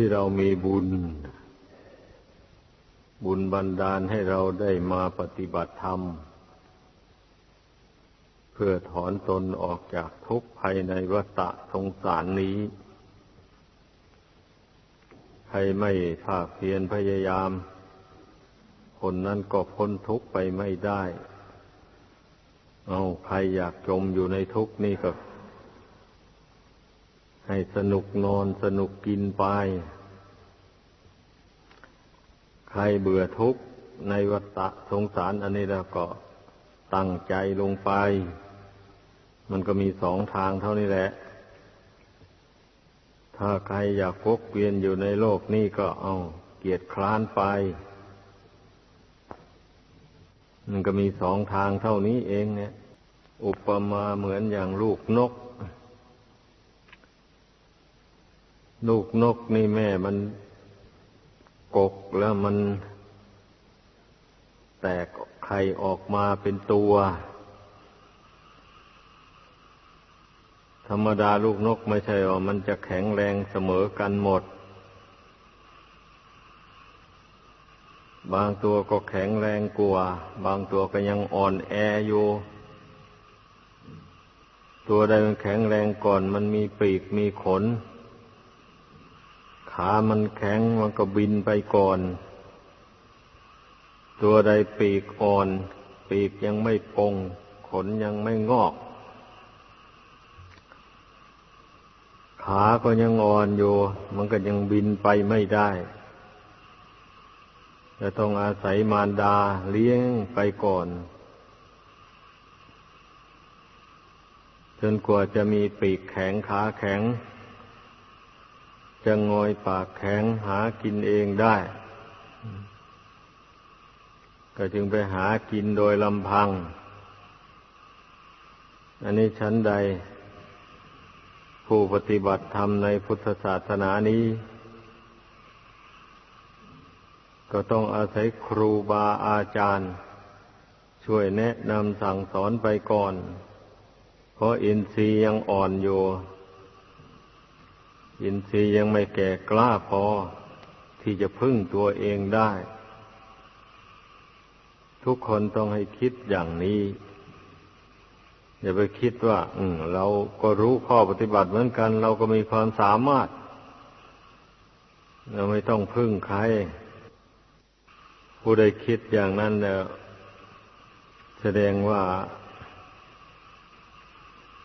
ที่เรามีบุญ บุญบันดาลให้เราได้มาปฏิบัติธรรม เพื่อถอนตนออกจากทุกข์ภายในวัฏสงสารนี้ ใครไม่ภาคเพียรพยายาม คนนั้นก็พ้นทุกข์ไปไม่ได้ เอาใครอยากจมอยู่ในทุกข์นี่ก็ ให้สนุกนอนสนุกกินไป ใครเบื่อทุกข์ในวัฏสงสารอันนี้แล้วก็ตั้งใจลงไป มันก็มีสองทางเท่านี้แหละ ถ้าใครอยากพกเวียนอยู่ในโลกนี้ก็เอาเกียรติคร้านไป มันก็มีสองทางเท่านี้เองเนี่ย อุปมาเหมือนอย่างลูกนก ลูกนกนี่แม่มันกกแล้วมันแตกไข่ออกมาเป็นตัว ธรรมดาลูกนกไม่ใช่ว่ามันจะแข็งแรงเสมอกันหมด บางตัวก็แข็งแรงกว่า บางตัวก็ยังอ่อนแออยู่ ตัวใดมันแข็งแรงก่อน มันมีปีกมีขน ขามันแข็งมันก็บินไปก่อน ตัวใดปีกอ่อน ปีกยังไม่ปง ขนยังไม่งอก ขาก็ยังอ่อนอยู่ มันก็ยังบินไปไม่ได้จะต้องอาศัยมารดาเลี้ยงไปก่อน จนกว่าจะมีปีกแข็งขาแข็ง จะงอยปากแข็งหากินเองได้ ก็จึงไปหากินโดยลำพัง อันนี้ชั้นใด ผู้ปฏิบัติธรรมในพุทธศาสนานี้ ก็ต้องอาศัยครูบาอาจารย์ ช่วยแนะนำสั่งสอนไปก่อน เพราะอินทรีย์ยังอ่อนอยู่ อินทรีย์ยังไม่แก่กล้าพอที่จะพึ่งตัวเองได้ ทุกคนต้องให้คิดอย่างนี้ อย่าไปคิดว่า อืเราก็รู้ข้อปฏิบัติเหมือนกัน เราก็มีความสามารถ เราไม่ต้องพึ่งใคร ผู้ใดคิดอย่างนั้นเนี่ยแสดงว่า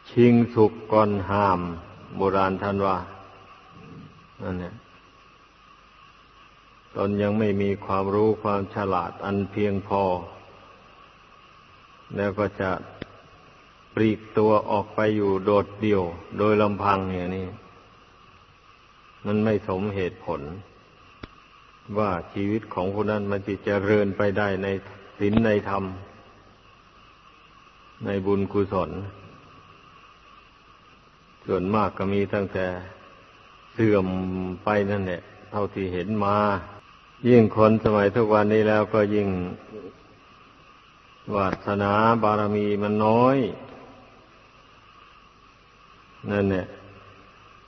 ชิงสุกก่อนห้าม โบราณท่านว่า นั่นเนี่ยตนยังไม่มีความรู้ความฉลาดอันเพียงพอ แล้วก็จะปลีกตัวออกไปอยู่โดดเดี่ยว โดยลำพังอย่างนี้ มันไม่สมเหตุผล ว่าชีวิตของผู้นั้นมันจะเจริญไปได้ในศีลในธรรม ในบุญกุศล ส่วนมากก็มีตั้งแต่ เสื่อมไปนั่นแหละเท่าที่เห็นมา ยิ่งคนสมัยทุกวันนี้แล้วก็ยิ่งวาสนาบารมีมันน้อย นั่นเนี่ย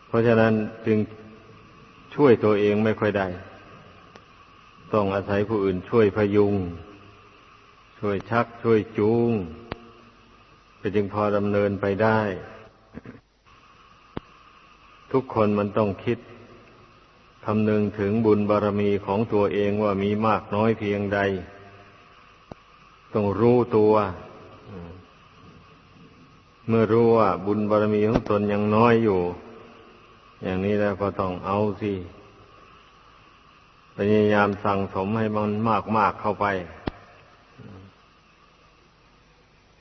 เพราะฉะนั้นจึงช่วยตัวเองไม่ค่อยได้ ต้องอาศัยผู้อื่นช่วยพยุง ช่วยชักช่วยจูงก็จึงพอดำเนินไปได้ ทุกคนมันต้องคิดคำนึงถึงบุญบารรมีของตัวเองว่ามีมากน้อยเพียงใด ต้องรู้ตัว เมื่อรู้ว่าบุญบารรมีของตนยังน้อยอยู่ อย่างนี้แล้วก็ต้องเอาสิพยายามสั่งสมให้มันมากมากเข้าไป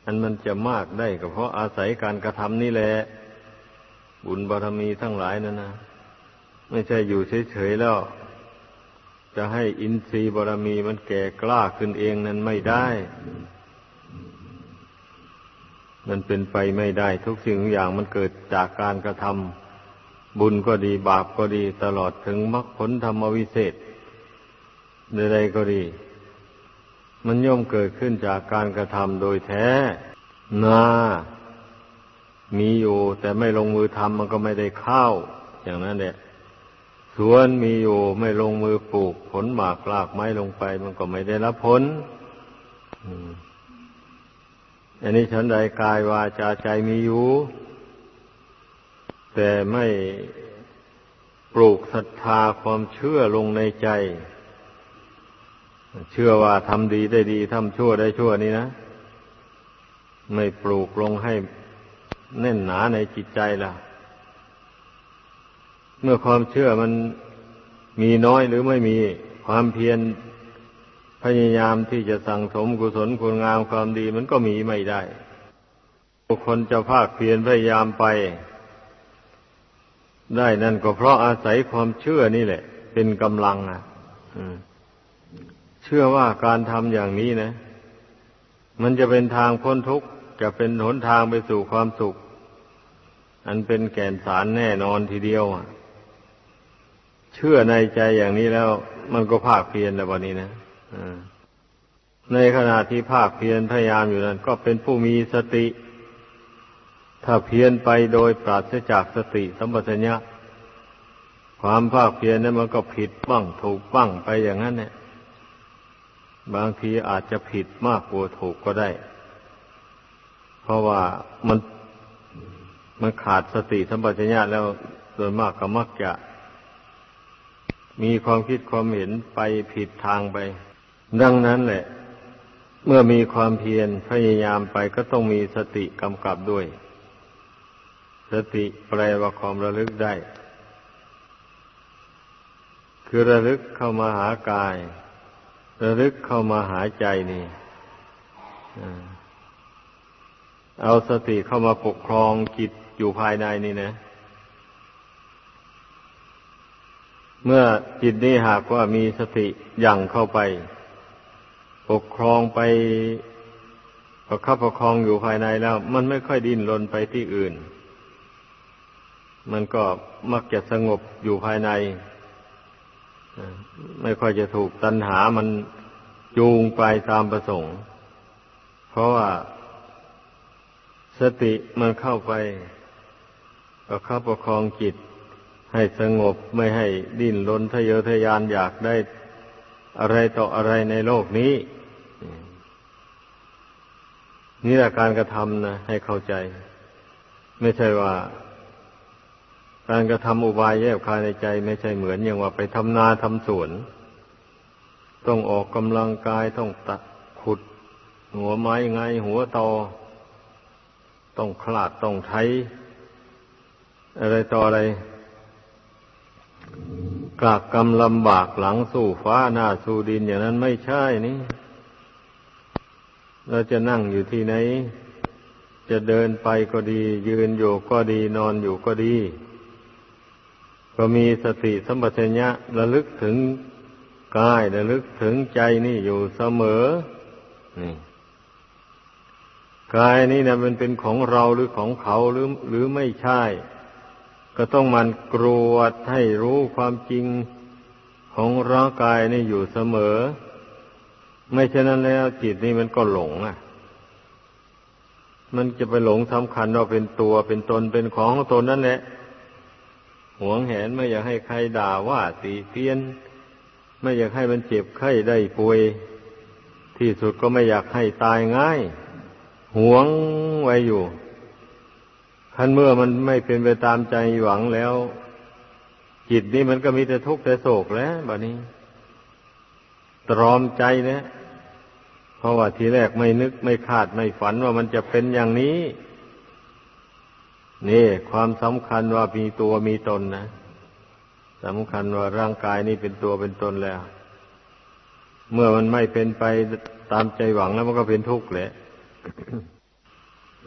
อันมันจะมากได้ก็เพราะอาศัยการกระทำนี่แหละ บุญบารมีทั้งหลายนั่นนะไม่ใช่อยู่เฉยๆแล้ว จะให้อินทรีย์บารมีมันแก่กล้าขึ้นเองนั้นไม่ได้ มันเป็นไปไม่ได้ ทุกสิ่งทุกอย่างมันเกิดจากการกระทำบุญก็ดีบาปก็ดีตลอดถึงมรรคผลธรรมวิเศษใดๆก็ดี มันย่อมเกิดขึ้นจากการกระทำโดยแท้ นา มีอยู่ แต่ไม่ลงมือทำมันก็ไม่ได้เข้าอย่างนั้นแหละสวนมีอยู่ไม่ลงมือปลูก ผลหมากลากไม้ลงไป มันก็ไม่ได้รับผลอันนี้ฉันใดกายวาจาใจมีอยู่ แต่ไม่ปลูกศรัทธาความเชื่อลงในใจ เชื่อว่าทำดีได้ดีทำชั่วได้ชั่วนี่นะ ไม่ปลูกลงให้ แน่นหนาในจิตใจล่ะ เมื่อความเชื่อมันมีน้อยหรือไม่มีความเพียรพยายามที่จะสั่งสมกุศลคุณงามความดีมันก็มีไม่ได้ บุคคลจะภาคเพียรพยายามไป ได้นั่นก็เพราะอาศัยความเชื่อนี่แหละ เป็นกำลังอะเชื่อว่าการทำอย่างนี้นะ มันจะเป็นทางพ้นทุกข์จะเป็นหนทางไปสู่ความสุข อันเป็นแก่นสารแน่นอนทีเดียวอะเชื่อในใจอย่างนี้แล้ว มันก็ภาคเพียรแล้ววันนี้นะในขณะที่ภาคเพียรพยายามอยู่นั้น ก็เป็นผู้มีสติ ถ้าเพียรไปโดยปราศจากสติสัมปชัญญะความภาคเพียรนั้นมันก็ผิดบ้างถูกบ้างไปอย่างนั้นเนี่ยบางทีอาจจะผิดมากกว่าถูกก็ได้ เพราะว่ามัน มันขาดสติสัมปชัญญะแล้วโดยมากก็มักจะ มีความคิดความเห็นไปผิดทางไป ดังนั้นแหละ เมื่อมีความเพียรพยายามไปก็ต้องมีสติกำกับด้วย สติแปลว่าความระลึกได้ คือระลึกเข้ามาหากาย ระลึกเข้ามาหาใจนี่ เอาสติเข้ามาปกครองจิตอยู่ภายในนี่นะ เมื่อจิตนี้หากว่ามีสติยั่งเข้าไป ปกครองไปประคับประคองอยู่ภายในแล้ว มันไม่ค่อยดิ้นรนไปที่อื่น มันก็มักจะสงบอยู่ภายใน ไม่ค่อยจะถูกตัณหามันจูงไปตามประสงค์ เพราะว่า สติมันเข้าไปประคับประคองจิต ให้สงบไม่ให้ดิ้นรนทะเยอทะยานอยากได้อะไรต่ออะไรในโลกนี้ นี่แหละการกระทำนะให้เข้าใจ ไม่ใช่ว่า การกระทำอุบายแยบคายในใจ ไม่ใช่เหมือนอย่างว่าไปทำนาทำสวน ต้องออกกำลังกายต้องตัดขุด หัวไม้ไงหัวตอ ต้องคลาดต้องไถอะไรต่ออะไรกลากกรรมลำบากหลังสู่ฟ้าหน้าสู่ดินอย่างนั้นไม่ใช่นี่ เราจะนั่งอยู่ที่ไหน จะเดินไปก็ดี ยืนอยู่ก็ดีนอนอยู่ก็ดี ก็มีสติสัมปชัญญะระลึกถึงกายระลึกถึงใจนี่อยู่เสมอนี่ กายนี่นะมันเป็นของเราหรือของเขาหรือหรือไม่ใช่ ก็ต้องมันกรวดให้รู้ความจริงของร่างกายนี่อยู่เสมอ ไม่เช่นนั้นแล้วจิตนี่มันก็หลงอะ มันจะไปหลงสำคัญว่าเป็นตัวเป็นตนเป็นของตนนั่นแหละหวงแหนไม่อยากให้ใครด่าว่าตีเตียน ไม่อยากให้มันเจ็บไข้ได้ป่วย ที่สุดก็ไม่อยากให้ตายง่าย หวงไว้อยู่คันเมื่อมันไม่เป็นไปตามใจหวังแล้ว จิตนี้มันก็มีแต่ทุกข์แต่โศกแล้วแบบนี้ ตรอมใจนะเพราะว่าทีแรกไม่นึกไม่คาดไม่ฝันว่ามันจะเป็นอย่างนี้ นี่ ความสำคัญว่ามีตัวมีตนนะสำคัญว่าร่างกายนี้เป็นตัวเป็นตนแล้ว เมื่อมันไม่เป็นไปตามใจหวังแล้วมันก็เป็นทุกข์แหละ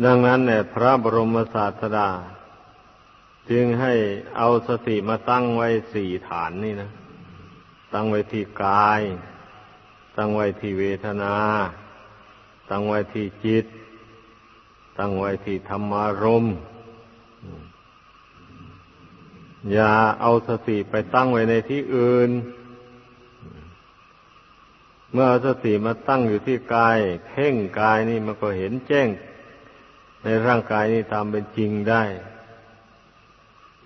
ดังนั้นเนี่ยพระบรมศาสดา จึงให้เอาสติมาตั้งไว้สี่ฐานนี่นะ ตั้งไว้ที่กาย ตั้งไว้ที่เวทนา ตั้งไว้ที่จิต ตั้งไว้ที่ธรรมารมอย่าเอาสติไปตั้งไว้ในที่อื่น มื่อเอาสติมาตั้งอยู่ที่กาย เพ่งกายนี่มันก็เห็นแจ้ง ในร่างกายนี้ตามเป็นจริงได้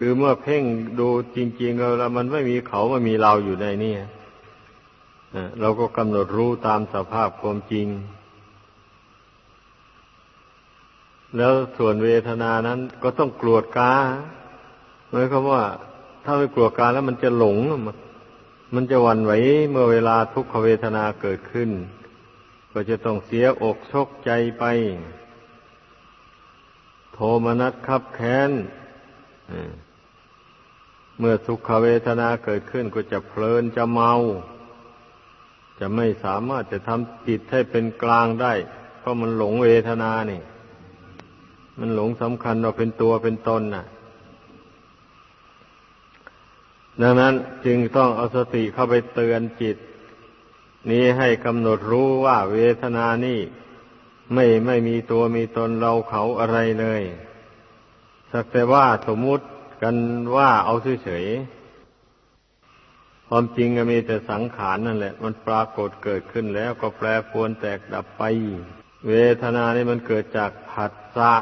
รือเมื่อเพ่งดูจริง ๆ แล้วมันไม่มีเขาไม่มีเราอยู่ในนี่เราก็กำหนดรู้ตามสภาพความจริง แล้วส่วนเวทนานั้นก็ต้องกลวดกาหมายความว่า ถ้าไม่กลัวกาแล้วมันจะหลงมัน มันจะวันไหวเมื่อเวลาทุกขเวทนาเกิดขึ้น ก็จะต้องเสียอกชกใจไป โทมนัสขับแค้นเมื่อสุขเวทนาเกิดขึ้นก็จะเพลินจะเมา จะไม่สามารถจะทำจิตให้เป็นกลางได้ เพราะมันหลงเวทนานี่ มันหลงสำคัญว่าเป็นตัวเป็นตนน่ะ ดังนั้นจึงต้องเอาสติเข้าไปเตือนจิต นี้ให้กำหนดรู้ว่าเวทนานี่ไม่ไม่มีตัวมีตนเราเขาอะไรเลย สักแต่ว่าสมมุติกันว่าเอาเฉยๆความจริงก็มีแต่สังขารนั่นแหละ มันปรากฏเกิดขึ้นแล้วก็แปรปรวนแตกดับไป เวทนานี่มันเกิดจากผัสสะ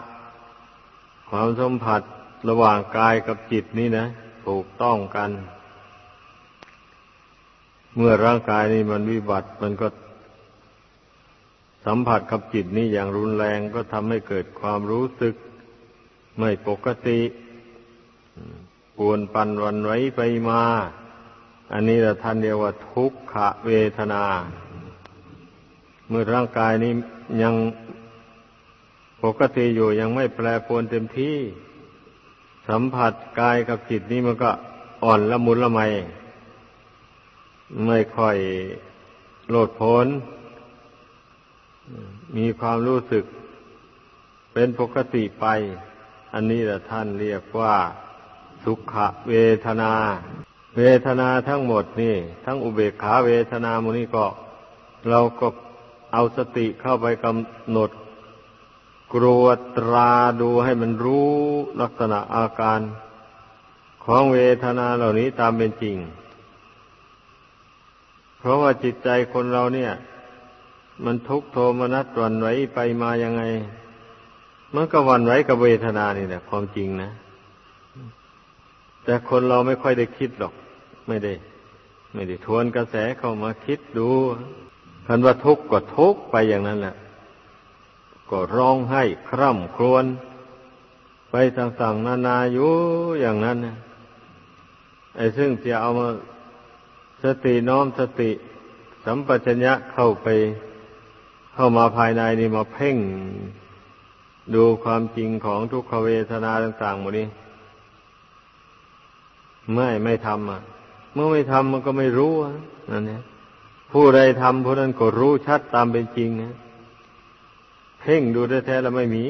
ความสัมผัสระหว่างกายกับจิตนี่นะ ถูกต้องกัน เมื่อร่างกายนี่มันวิบัติมันก็สัมผัสกับจิตนี่อย่างรุนแรงก็ทำให้เกิดความรู้สึก ไม่ปกติปวนปันวันไว้ไปมา อันนี้เราท่านเรียกว่าทุกขเวทนา เมื่อร่างกายนี้ยังปกติอยู่ยังไม่แปรปรวนเต็มที่ สัมผัสกายกับจิตนี้มันก็อ่อนละมุนละไม ไม่ค่อยโลดพ้นมีความรู้สึกเป็นปกติไป อันนี้แหละท่านเรียกว่าสุขเวทนา เวทนาทั้งหมดนี่ ทั้งอุเบกขาเวทนามูนี้ก็ เราก็เอาสติเข้าไปกำหนด กรวดตราดูให้มันรู้ลักษณะอาการของเวทนาเหล่านี้ตามเป็นจริง เพราะว่าจิตใจคนเราเนี่ย มันทุกโทมนัสวันไหวไปมายังไง มันก็วันไหวกับเวทนานี่แหละความจริงนะ แต่คนเราไม่ค่อยได้คิดหรอก ไม่ได้ ไม่ได้ทวนกระแสเข้ามาคิดดูคันว่าทุกข์ก็ทุกข์ไปอย่างนั้นแหละ ก็ร้องไห้คร่ำครวญไปต่างๆนานาอยู่อย่างนั้นนะไอ้ซึ่งจะเอามาสติน้อมสติ สัมปชัญญะเข้าไป เข้ามาภายในนี่มาเพ่ง ดูความจริงของทุกขเวทนาต่างๆหมดนี้ไม่ไม่ทำอะ เมื่อไม่ทำมันก็ไม่รู้นั่นเนี่ยผู้ใดทำผู้นั้นก็รู้ชัดตามเป็นจริงนะ เพ่งดูแท้ๆแล้วไม่มี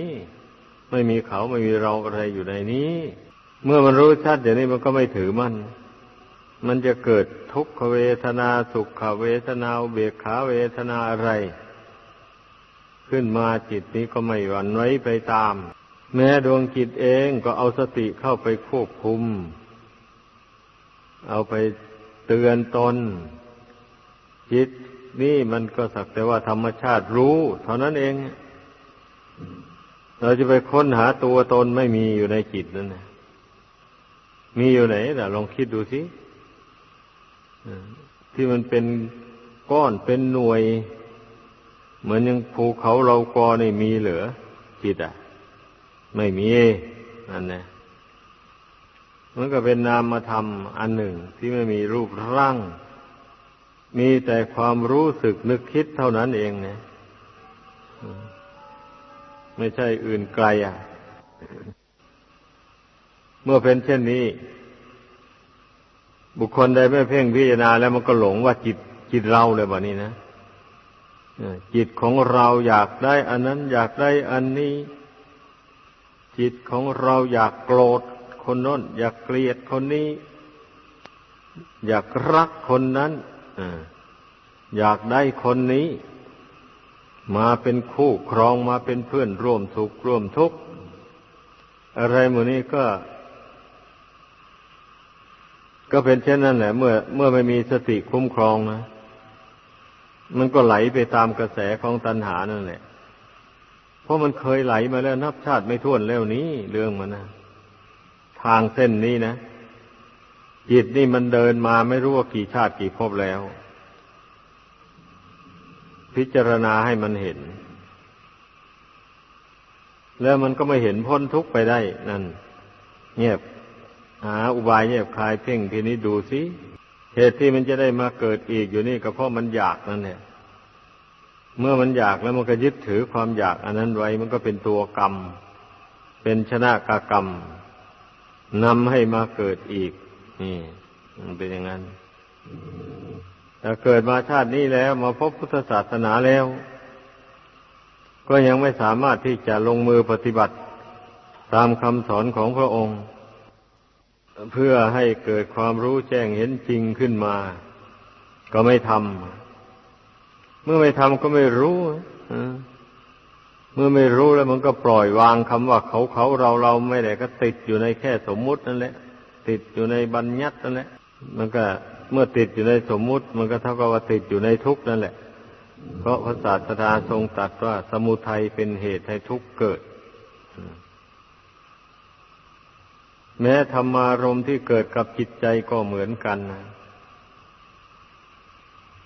ไม่มีเขาไม่มีเราอะไรอยู่ในนี้ เมื่อมันรู้ชัดอย่างนี้มันก็ไม่ถือมันมันจะเกิดทุกขเวทนาสุขเวทนาเบียขาเวทนาอะไร ขึ้นมาจิตนี้ก็ไม่หวั่นไหวไปตาม แม้ดวงจิตเองก็เอาสติเข้าไปควบคุม เอาไปเตือนตน จิตนี่มันก็สักแต่ว่าธรรมชาติรู้ เท่านั้นเอง เราจะไปค้นหาตัวตนไม่มีอยู่ในจิตนั่นนะมีอยู่ไหนล่ะลองคิดดูสิที่มันเป็นก้อนเป็นหน่วย เหมือนยังภูเขาเรากอนี่มีเหลือ จิตอะ ไม่มีนั่นนะมันก็เป็นนามธรรมอันหนึ่ง ที่ไม่มีรูปร่าง มีแต่ความรู้สึกนึกคิดเท่านั้นเองนะ ไม่ใช่อื่นไกลอะ เมื่อเป็นเช่นนี้ บุคคลใดไม่เพ่งพิจารณาแล้วมันก็หลงว่าจิตจิตเราเลยแบบนี้นะจิตของเราอยากได้ อันนั้นอยากได้อันนี้ จิตของเราอยากโกรธคนน้น อยากเกลียดคนนี้ อยากรักคนนั้นอยากได้คนนี้ มาเป็นคู่ครองมาเป็นเพื่อนร่วมสุขร่วมทุกข์อะไรหมดนี้ก็ ก็เป็นเช่นนั้นแหละ เมื่อ เมื่อไม่มีสติคุ้มครองนะมันก็ไหลไปตามกระแสของตัณหานั่นแหละเพราะมันเคยไหลมาแล้วนับชาติไม่ท้วนแล้วนี้เรื่องมันนะทางเส้นนี้นะจิตนี่มันเดินมาไม่รู้ว่ากี่ชาติกี่ภพแล้ว พิจารณาให้มันเห็น แล้วมันก็ไม่เห็นพ้นทุกข์ไปได้นั่น เงียบหาอุบายเงียบคลายเพ่งทีนี้ดูสิเหตุที่มันจะได้มาเกิดอีกอยู่นี่ก็เพราะมันอยากนั่นแหละเมื่อมันอยากแล้วมันก็ยึดถือความอยาก อันนั้นไว้มันก็เป็นตัวกรรม เป็นชนะกากรรมนำให้มาเกิดอีก นี่มันเป็นอย่างนั้น เกิดมาชาตินี้แล้วมาพบพุทธศาสนาแล้ว ก็ยังไม่สามารถที่จะลงมือปฏิบัติตามคำสอนของพระองค์ เพื่อให้เกิดความรู้แจ้งเห็นจริงขึ้นมา ก็ไม่ทำเมื่อไม่ทำก็ไม่รู้เมื่อไม่รู้แล้วมันก็ปล่อยวางคำว่าเขาเขาเราเราไม่ได้ก็ติดอยู่ในแค่สมมุตินั่นแหละ ติดอยู่ในบัญญัตินั่นแหละ มันก็ เมื่อติดอยู่ในสมมุติ มันก็เท่ากับว่าติดอยู่ในทุกข์นั่นแหละ เพราะพระศาสดาทรงตรัสว่าสมุทัยเป็นเหตุให้ทุกข์เกิด แม้ธรรมารมที่เกิดกับจิตใจก็เหมือนกันนะ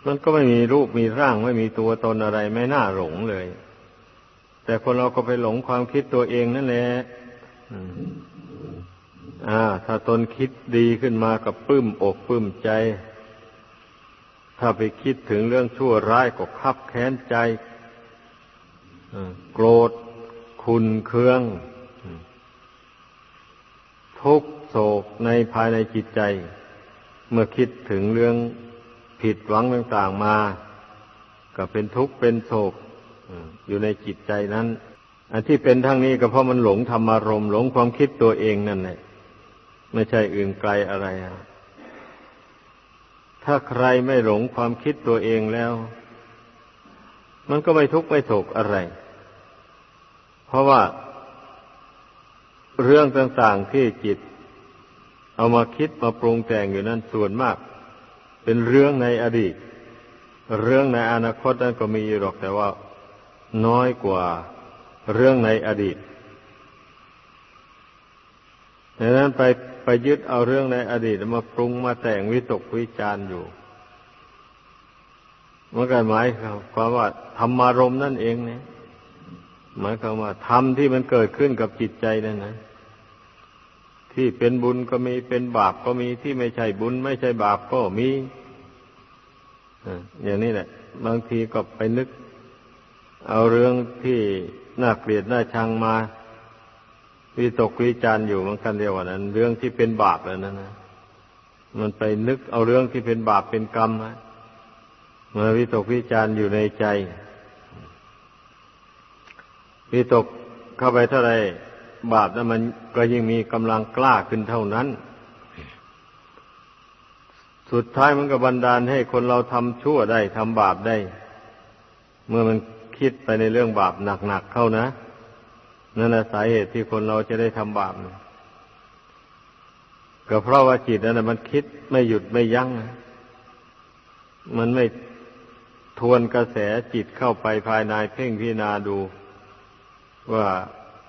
มันก็ไม่มีรูปมีร่างไม่มีตัวตนอะไรไม่น่าหลงเลย แต่คนเราก็ไปหลงความคิดตัวเองนั่นแหละ ถ้าตนคิดดีขึ้นมากับปลื้มอกปลื้มใจ ถ้าไปคิดถึงเรื่องชั่วร้ายก็คับแค้นใจโกรธ คุณเคือง ทุกโศกในภายในจิตใจ เมื่อคิดถึงเรื่องผิดหวังต่างๆมา ก็เป็นทุกข์เป็นโศกอยู่ในจิตใจนั้น อันที่เป็นทั้งนี้ก็เพราะมันหลงธรรมารมหลงความคิดตัวเองนั่นแหละ ไม่ใช่อื่นไกลอะไร ถ้าใครไม่หลงความคิดตัวเองแล้ว มันก็ไม่ทุกข์ไม่โศกอะไร เพราะว่า เรื่องต่างๆที่จิต เอามาคิดมาปรุงแต่งอยู่นั้นส่วนมาก เป็นเรื่องในอดีต เรื่องในอนาคตนั้นก็มีหรอกแต่ว่า น้อยกว่าเรื่องในอดีตดังนั้นไป ไปยึดเอาเรื่องในอดีตมาปรุงมาแต่งวิตกวิจารณ์อยู่เมันก็หมายความว่าธรรมารมนั่นเองเนี่ยหมายความว่าธรรมที่มันเกิดขึ้นกับจิตใจนั่นนะที่เป็นบุญก็มีเป็นบาปก็มีที่ไม่ใช่บุญ ไม่ใช่บาปก็มีอย่างนี้แหละ บางทีก็ไปนึก เอาเรื่องที่น่าเกลียดน่าชังมา วิตกวิจารอยู่มันกันเดียวนั้น เรื่องที่เป็นบาปแล้วนั้นนะมันไปนึกเอาเรื่องที่เป็นบาปเป็นกรรมมาวิตกวิจารอยู่ในใจ วิตกเข้าไปเท่าไรบาปนั้นมันก็ยิ่งมีกำลังกล้าขึ้นเท่านั้น สุดท้ายมันก็บันดาลให้คนเราทำชั่วได้ทำบาปได้ เมื่อมันคิดไปในเรื่องบาปหนักๆเข้านะ นั่นแหละสาเหตุที่คนเราจะได้ทำบาปก็เพราะว่าจิตนั่นมันคิดไม่หยุดไม่ยัง้ง มันไม่ทวนกระแสจิตเข้าไปภายในเพ่งพิจารณาดู ว่า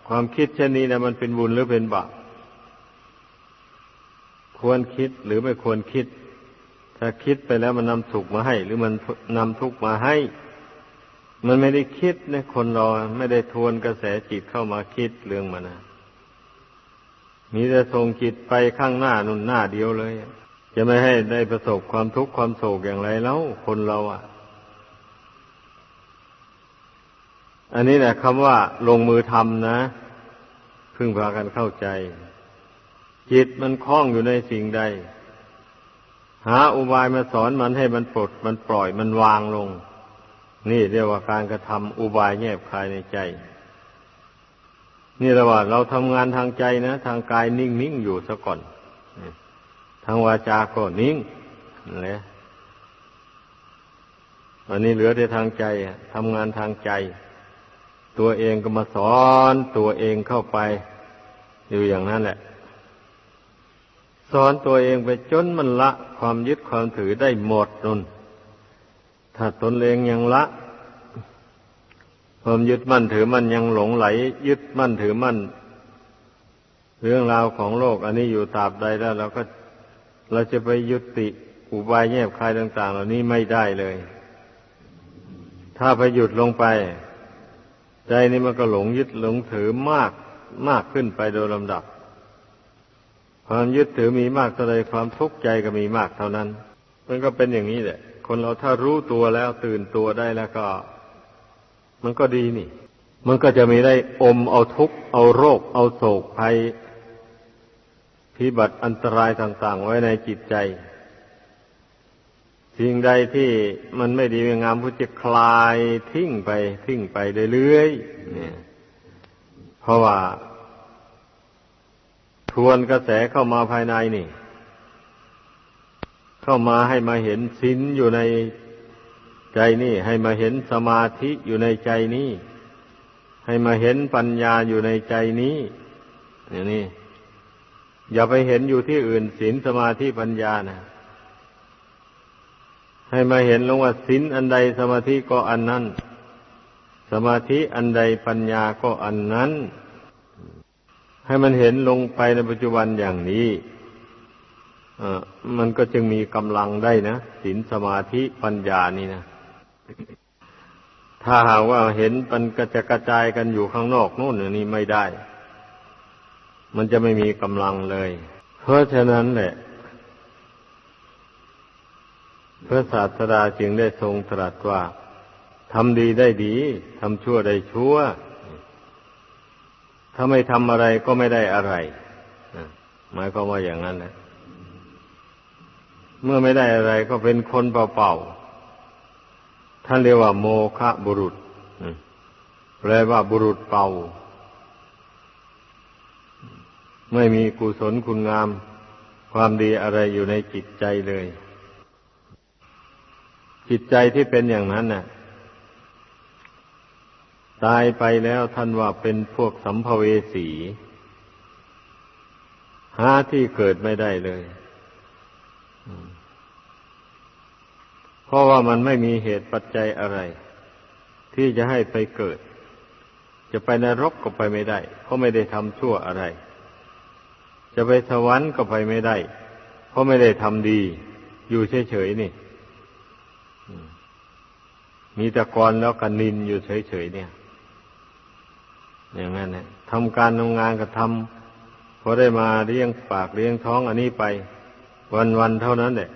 ความคิดเช่นนี้นะมันเป็นบุญหรือเป็นบาปควรคิดหรือไม่ควรคิด ถ้าคิดไปแล้วมันนำสุขมาให้ หรือมันนำทุกข์มาให้ มันไม่ได้คิดนะคนเราไม่ได้ทวนกระแสจิตเข้ามาคิดเรื่องมันนะมีแต่ส่งจิตไปข้างหน้านุ่นหน้าเดียวเลย จะไม่ให้ได้ประสบความทุกข์ความโศกอย่างไรแล้วคนเราอะ อันนี้แหละคำว่าลงมือทำนะพึ่งพากันเข้าใจ จิตมันคล้องอยู่ในสิ่งใด หาอุบายมาสอนมันให้มันปลดมันปล่อยมันวางลง นี่เรียกว่าการกระทำอุบายแยบคายในใจ นี่ระหว่างเราทำงานทางใจนะ ทางกายนิ่งนิ่งอยู่ซะก่อน ทางวาจาก็นิ่งนละวันนี้เหลือแต่ทางใจทำงานทางใจ ตัวเองก็มาสอนตัวเองเข้าไป อยู่อย่างนั้นแหละสอนตัวเองไปจนมันละความยึดความถือได้หมดนุน ถ้าตนเองยังละความยึดมั่นถือมั่นยังหลงไหล ยึดมั่นถือมั่น เรื่องราวของโลก อันนี้อยู่ตราบใดแล้วเราก็เราจะไปยุติอุบายแยบคายต่าง ๆ เหล่านี้ไม่ได้เลย ถ้าไปหยุดลงไป ใจนี่มันก็หลงยึดหลงถือมากมากขึ้นไปโดยลำดับ ความยึดถือมีมากเท่าไรความทุกข์ใจก็มีมากเท่านั้น มันก็เป็นอย่างนี้แหละ คนเราถ้ารู้ตัวแล้วตื่นตัวได้แล้วก็ มันก็ดีนี่ มันก็จะไม่ได้อมเอาทุกข์เอาโรค เอาโศกภัยพิบัติอันตรายต่างๆ ไว้ในจิตใจ สิ่งใดที่มันไม่ดีไม่งามพุทธจะคลายทิ้งไป ทิ้งไปเรื่อยๆเนี่ย เพราะว่า ทวนกระแสเข้ามาภายในนี่ เข้ามาให้มาเห็นศีลอยู่ในใจนี่ ให้มาเห็นสมาธิอยู่ในใจนี้ ให้มาเห็นปัญญาอยู่ในใจนี้อย่างนี้อย่าไปเห็นอยู่ที่อื่นศีลสมาธิปัญญานะให้มาเห็นลงว่าศีลอันใดสมาธิก็อันนั้น สมาธิอันใดปัญญาก็อันนั้น ให้มันเห็นลงไปในปัจจุบันอย่างนี้ มันก็จึงมีกำลังได้นะศีลสมาธิปัญญานี่นะ ถ้าหากว่าเห็นมันกระจกระจายกันอยู่ข้างนอกนู่นนี่ไม่ได้ มันจะไม่มีกำลังเลย เพราะฉะนั้นแหละพระศาสดาจึงได้ทรงตรัสว่าทำดีได้ดีทำชั่วได้ชั่ว ถ้าไม่ทำอะไรก็ไม่ได้อะไรหมายความว่าอย่างนั้นแหละ เมื่อไม่ได้อะไรก็เป็นคนเปล่าๆท่านเรียกว่าโมฆะบุรุษแปลว่าบุรุษเป่า ไม่มีกุศลคุณงาม ความดีอะไรอยู่ในจิตใจเลย จิตใจที่เป็นอย่างนั้นน่ะ ตายไปแล้วท่านว่าเป็นพวกสัมภเวสี หาที่เกิดไม่ได้เลยเพ ราะว่ามันไม่มีเหตุปัจจัยอะไร ที่จะให้ไปเกิด จะไปนรกก็ไปไม่ได้ เพราะไม่ได้ทำชั่วอะไร จะไปสวรรค์ก็ไปไม่ได้ เพราะไม่ได้ทำดี อยู่เฉยๆนี่ มีต่กรแล้วกันนินอยู่เฉยๆเนี่ย อย่างนั้นเนี่ยทำการทำงานก็ทำพอได้มาเลี้ยงปากเลี้ยงท้องอันนี้ไป วันๆเท่านั้นแหละ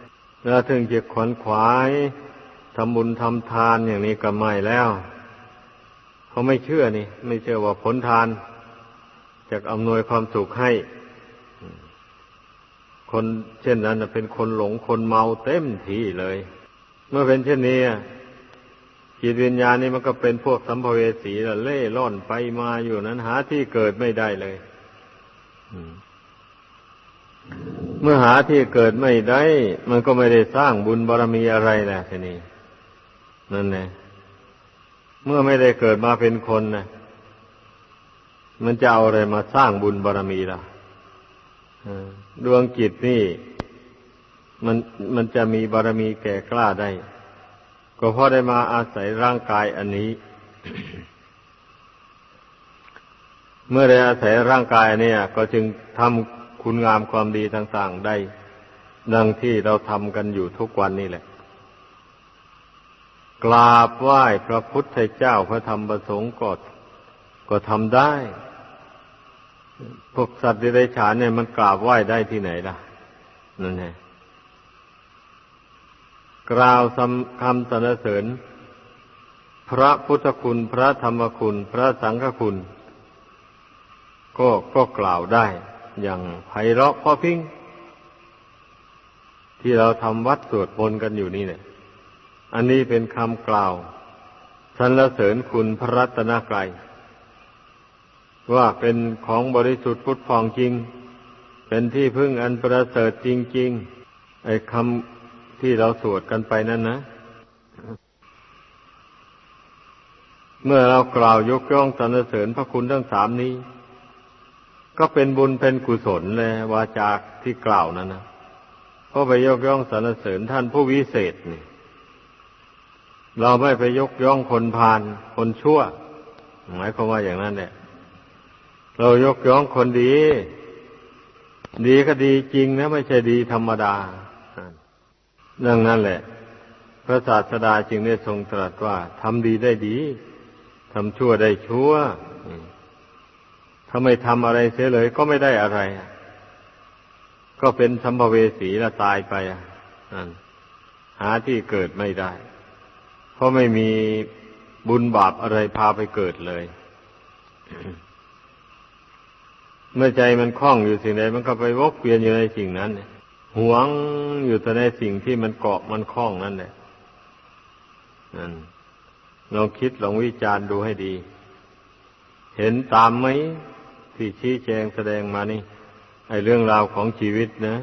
แล้วถึงจะขวนขวายทำบุญทำทานอย่างนี้ก็ไม่แล้ว เขาไม่เชื่อนี่ ไม่เชื่อว่าผลทานจะอำนวยความสุขให้ คนเช่นนั้นเป็นคนหลงคนเมาเต็มทีเลย เมื่อเป็นเช่นนี้จิตวิญญาณนี่มันก็เป็นพวกสัมภเวสีละเล่ร่อนไปมาอยู่นั้นหาที่เกิดไม่ได้เลย เมื่อหาที่เกิดไม่ได้ มันก็ไม่ได้สร้างบุญบารรมีอะไรแหละทีนี้นั่นแหละเมื่อไม่ได้เกิดมาเป็นคนนะมันจะเอาอะไรมาสร้างบุญบารรมีล่ะดวงจิตนี่ มันมันจะมีบารรมีแก่กล้าได้ ก็เพราะได้มาอาศัยร่างกายอันนี้ เมื่อได้อาศัยร่างกายเนี่ย ก็จึงทำ คุณงามความดีต่างๆได้ ดังที่เราทำกันอยู่ทุกวันนี่แหละ กราบไหว้พระพุทธเจ้าพระธรรมประสงค์ก็ก็ทำได้ พวกสัตว์ใดไรฉานเนี่ยมันกราบไหว้ได้ที่ไหนล่ะ นั่นไงกล่าวคำสรรเสริญ พระพุทธคุณ พระธรรมคุณ พระสังฆคุณ ก็ก็กล่าวได้ อย่างไพเราะพ่อพิงที่เราทำวัดสวดมนต์กันอยู่นี่เนี่ย อันนี้เป็นคำกล่าวสรรเสริญคุณพระรัตนกรัยว่าเป็นของบริสุทธิ์พุทธฟองจริง เป็นที่พึ่งอันประเสริฐจริง ๆ ไอ้คำที่เราสวดกันไปนั่นนะ เมื่อเรากล่าวยกย่องสรรเสริญพระคุณทั้งสามนี้ ก็เป็นบุญเป็นกุศลเลยวาจากที่กล่าวนั้นนะเพราะไปยกย่องสรรเสริญท่านผู้วิเศษนี่ เราไม่ไปยกย่องคนพาลคนชั่ว หมายความว่าอย่างนั้นแหละเรายกย่องคนดี ดีก็ดีจริงนะไม่ใช่ดีธรรมดาดังนั้นแหละ พระศาสดาจึงได้ทรงตรัสว่าทำดีได้ดีทำชั่วได้ชั่ว ถ้าไม่ทำอะไรเสียเลยก็ไม่ได้อะไร ก็เป็นสัมภเวสีล้วตายไปนั่นหาที่เกิดไม่ได้ เพราะไม่มีบุญบาปอะไรพาไปเกิดเลย เมื่อใจมันคล้องอยู่สิ่งใดมันก็ไปวกเวียนอยู่ในสิ่งนั้นหวงอยู่แต่ในสิ่งที่มันเกาะมันคล้องนั่นแหละนั่นลองคิดลองวิจารณ์ดูให้ดี เห็นตามไหม ที่ชี้แจงแสดงมานี่ไอเรื่องราวของชีวิตนะ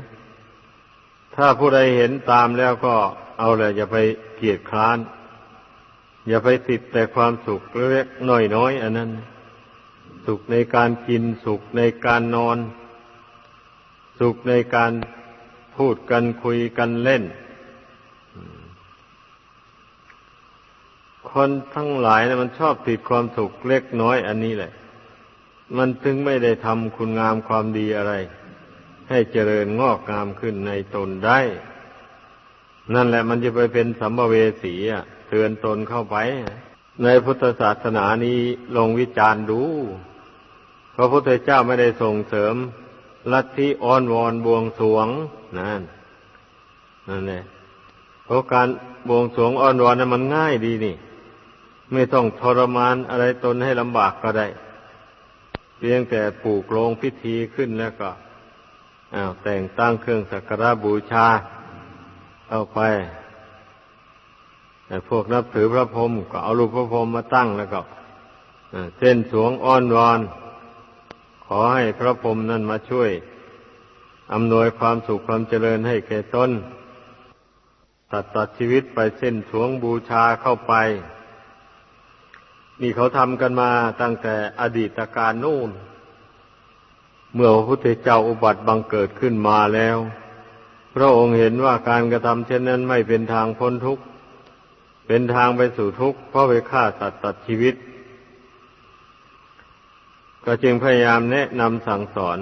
ถ้าผู้ใดเห็นตามแล้วก็เอาเลยอย่าไปเกียดคร้าน อย่าไปติดแต่ความสุขเล็กน้อยน้อยอันนั้น สุขในการกินสุขในการนอน สุขในการพูดกันคุยกันเล่น คนทั้งหลายนะมันชอบติดความสุขเล็กน้อยอันนี้แหละ มันถึงไม่ได้ทำคุณงามความดีอะไร ให้เจริญงอกงามขึ้นในตนได้ นั่นแหละมันจะไปเป็นสัมภเวสีเตือนตนเข้าไป ในพุทธศาสนานี้ลงวิจารณ์ดู พระพุทธเจ้าไม่ได้ส่งเสริม ลัทธิอ้อนวอนบวงสวงนั่นนั่นแหละเพราะการบวงสวงอ้อนวอนนั้นมันง่ายดีนี่ ไม่ต้องทรมานอะไรตนให้ลำบากก็ได้ เพียงแต่ปลูกโรงพิธีขึ้นแล้วก็แต่งตั้งเครื่องสักการะบูชาเอาไป แต่พวกนับถือพระพรหมก็เอารูปพระพรหมมาตั้งแล้วก็เส้นสวงอ้อนวอน ขอให้พระพรหมนั่นมาช่วยอำนวยความสุขความเจริญให้แก่ตนตัดตัดชีวิตไปเส้นสวงบูชาเข้าไป นี่เขาทำกันมาตั้งแต่อดีตการนู่น เมื่อพระพุทธเจ้าอุบัติบังเกิดขึ้นมาแล้ว พระองค์เห็นว่าการกระทำเช่นนั้นไม่เป็นทางพ้นทุกข์ เป็นทางไปสู่ทุกข์เพราะไปฆ่าสัตว์ตัดชีวิต ก็จึงพยายามแนะนำสั่งสอน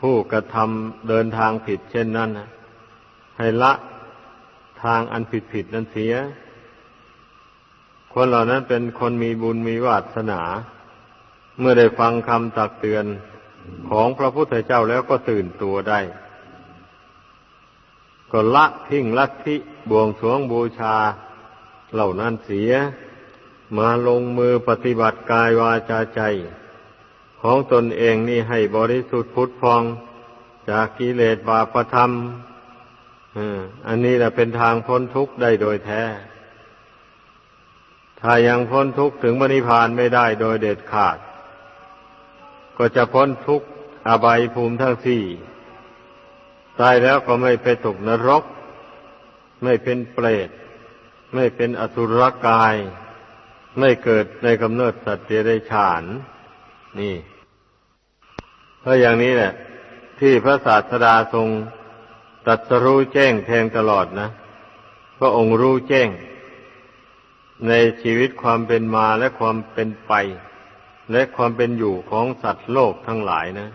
ผู้กระทำเดินทางผิดเช่นนั้นให้ละทางอันผิดผิดนั้นเสีย คนเหล่านั้นเป็นคนมีบุญมีวาสนา เมื่อได้ฟังคำตักเตือนของพระพุทธเจ้าแล้วก็ตื่นตัวได้ ก็ละทิ้งลัทธิบวงสวงบูชา เหล่านั้นเสีย มาลงมือปฏิบัติกายวาจาใจ ของตนเองนี่ให้บริสุทธิ์พุทธพอง จากกิเลสบาปธรรมอันนี้แหละเป็นทางพ้นทุกข์ได้โดยแท้ ถ้ายังพ้นทุกข์ถึงมรรคผานไม่ได้โดยเด็ดขาด ก็จะพ้นทุกข์อบายภูมิทั้งสี่ตายแล้วก็ไม่ไปตกนรก ไม่เป็นเปรต ไม่เป็นอสุรกาย ไม่เกิดในกำเนิดสัตว์เดรัจฉาน นี่เพราะอย่างนี้แหละ ที่พระศาสดาทรงตัดสรู้แจ้งแทงตลอดนะ พระองค์รู้แจ้ง ในชีวิตความเป็นมาและความเป็นไป และความเป็นอยู่ของสัตว์โลกทั้งหลายนะ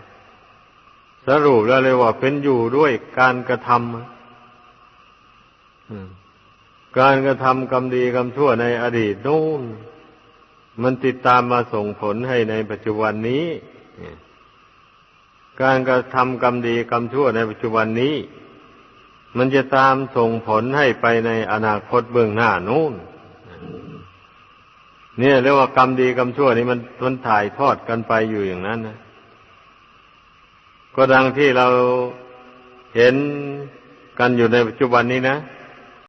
สรุปแล้วเลยว่าเป็นอยู่ด้วยการกระทำการกระทำกรรมดีกรรมชั่วในอดีตนู่นมันติดตามมาส่งผลให้ในปัจจุบันนี้ การกระทำกรรมดีกรรมชั่วในปัจจุบันนี้ มันจะตามส่งผลให้ไปในอนาคตเบื้องหน้านู้น เนี่ยเรียกว่ากรรมดีกรรมชั่วนี่มันมันถ่ายทอดกันไปอยู่อย่างนั้นนะก็ดังที่เราเห็นกันอยู่ในปัจจุบันนี้นะ